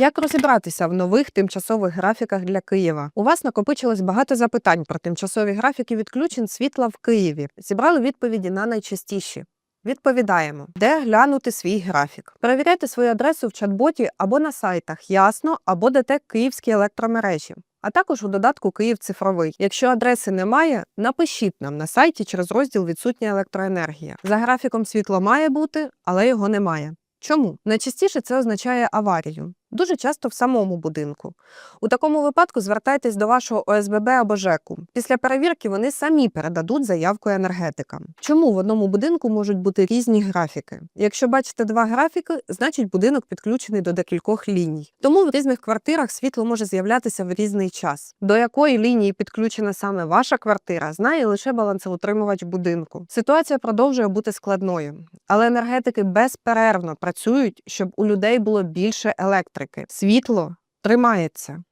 Як розібратися в нових тимчасових графіках для Києва? У вас накопичилось багато запитань про тимчасові графіки відключень світла в Києві. Зібрали відповіді на найчастіші. Відповідаємо, де глянути свій графік. Перевіряйте свою адресу в чат-боті або на сайтах Ясно або ДТЕК Київські електромережі. А також у додатку Київ цифровий. Якщо адреси немає, напишіть нам на сайті через розділ Відсутня електроенергія. За графіком світло має бути, але його немає. Чому? Найчастіше це означає аварію. Дуже часто в самому будинку. У такому випадку звертайтесь до вашого ОСББ або ЖЕКу. Після перевірки вони самі передадуть заявку енергетикам. Чому в одному будинку можуть бути різні графіки? Якщо бачите два графіки, значить будинок підключений до декількох ліній. Тому в різних квартирах світло може з'являтися в різний час. До якої лінії підключена саме ваша квартира, знає лише балансоутримувач будинку. Ситуація продовжує бути складною, але енергетики безперервно працюють, щоб у людей було більше електрики. Світло тримається.